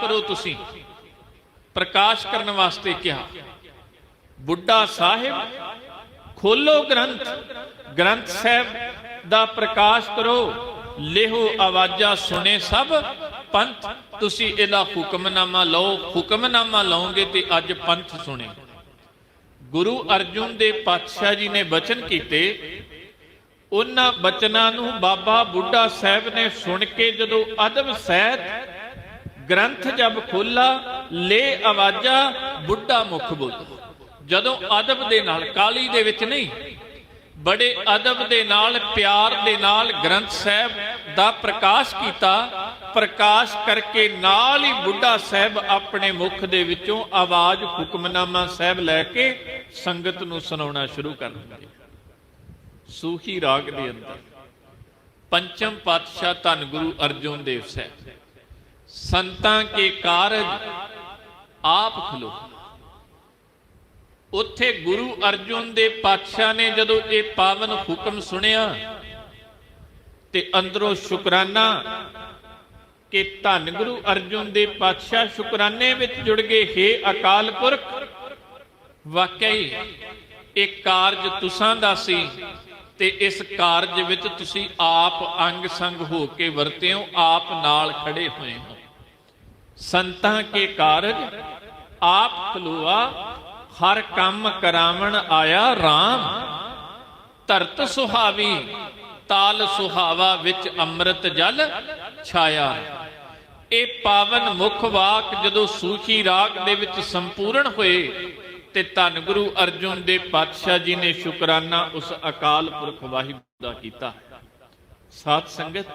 ਕਰੋ ਤੁਸੀਂ। ਪ੍ਰਕਾਸ਼ ਕਰਨ ਵਾਸਤੇ ਕਿਹਾ। ਬੁੱਢਾ ਸਾਹਿਬ, ਖੋਲੋ ਗ੍ਰੰਥ। ਗ੍ਰੰਥ ਸਾਹਿਬ ਦਾ ਪ੍ਰਕਾਸ਼ ਕਰੋ। ਲਿਹੋ ਆਵਾਜ਼ਾਂ, ਸੁਣੇ ਸਭ। ਪੰਥ, ਤੁਸੀਂ ਇਹਦਾ ਹੁਕਮਨਾਮਾ ਲਓ। ਹੁਕਮਨਾਮਾ ਲਓਗੇ ਤੇ ਅੱਜ ਪੰਥ ਸੁਣੇ। ਗੁਰੂ ਅਰਜੁਨ ਦੇ ਪਾਤਸ਼ਾਹ ਜੀ ਨੇ ਬਚਨ ਕੀਤੇ। ਉਹਨਾਂ ਬਚਨਾਂ ਨੂੰ ਬਾਬਾ ਬੁੱਢਾ ਸਾਹਿਬ ਨੇ ਸੁਣ ਕੇ ਜਦੋਂ ਅਦਬ ਸਹਿਤ ਗ੍ਰੰਥ ਜਬ ਖੋਲਾ, ਲੈ ਆਵਾਜਾ, ਬੁੱਢਾ ਮੁਖ ਬੋਲ। ਜਦੋਂ ਅਦਬ ਦੇ ਨਾਲ, ਕਾਲੀ ਦੇ ਵਿੱਚ ਨਹੀਂ, ਬੜੇ ਅਦਬ ਦੇ ਨਾਲ, ਪਿਆਰ ਦੇ ਨਾਲ ਗ੍ਰੰਥ ਸਾਹਿਬ ਦਾ ਪ੍ਰਕਾਸ਼ ਕੀਤਾ, ਪ੍ਰਕਾਸ਼ ਕਰਕੇ ਨਾਲ ਹੀ ਬੁੱਢਾ ਸਾਹਿਬ ਆਪਣੇ ਮੁਖ ਦੇ ਵਿੱਚੋਂ ਆਵਾਜ਼ ਹੁਕਮਨਾਮਾ ਸਾਹਿਬ ਲੈ ਕੇ ਸੰਗਤ ਨੂੰ ਸੁਣਾਉਣਾ ਸ਼ੁਰੂ ਕਰ ਦਿੰਦੇ। ਸੂਹੀ ਰਾਗ ਦੇ ਅੰਦਰ, ਪੰਚਮ ਪਾਤਸ਼ਾਹ ਧੰਨ ਗੁਰੂ ਅਰਜੁਨ ਦੇਵ ਸਾਹਿਬ। ਸੰਤਾਂ ਕੇ ਕਾਰਜ ਆਪ ਖਲੋ। ਉੱਥੇ ਗੁਰੂ ਅਰਜੁਨ ਦੇ ਪਾਤਸ਼ਾਹ ਨੇ ਜਦੋਂ ਇਹ ਪਾਵਨ ਹੁਕਮ ਸੁਣਿਆ, ਤੇ ਅੰਦਰੋਂ ਸ਼ੁਕਰਾਨਾ ਕਿ ਧੰਨ ਗੁਰੂ ਅਰਜੁਨ ਦੇ ਪਾਤਸ਼ਾਹ ਸ਼ੁਕਰਾਨੇ ਵਿੱਚ ਜੁੜ ਗਏ। हे ਅਕਾਲ ਪੁਰਖ, ਵਾਕਈ ਇਹ ਕਾਰਜ ਤੁਸਾਂ ਦਾ ਸੀ ਤੇ ਇਸ ਕਾਰਜ ਵਿੱਚ ਤੁਸੀਂ ਆਪ ਅੰਗ ਸੰਗ ਹੋ ਕੇ ਵਰਤੇ ਹੋ ਆਪ ਨਾਲ ਖੜੇ ਹੋਏ ਹੋ। ਸੰਤਾਂ ਕੇ ਕਾਰਜ, ਆਪ ਖਲੋਆ, ਹਰ ਕੰਮ ਕਰਾਵਣ ਆਇਆ RAM ਧਰਤ ਸੁਹਾਵੀ, ਤਾਲ ਸੁਹਾਵਾ ਵਿੱਚ ਅੰਮ੍ਰਿਤ ਜਲ ਛਾਇਆ। ਇਹ ਪਾਵਨ ਮੁਖ ਵਾਕ ਜਦੋਂ ਸੂਖੀ ਰਾਗ ਦੇ ਵਿੱਚ ਸੰਪੂਰਨ ਹੋਏ ਤੇ ਧੰਨ ਗੁਰੂ ਅਰਜੁਨ ਦੇ ਪਾਤਸ਼ਾਹ ਜੀ ਨੇ ਸ਼ੁਕਰਾਨਾ ਉਸ ਅਕਾਲ ਪੁਰਖ ਵਾਹਿਗੁਰੂ ਦਾ ਕੀਤਾ। ਸਾਧ ਸੰਗਤ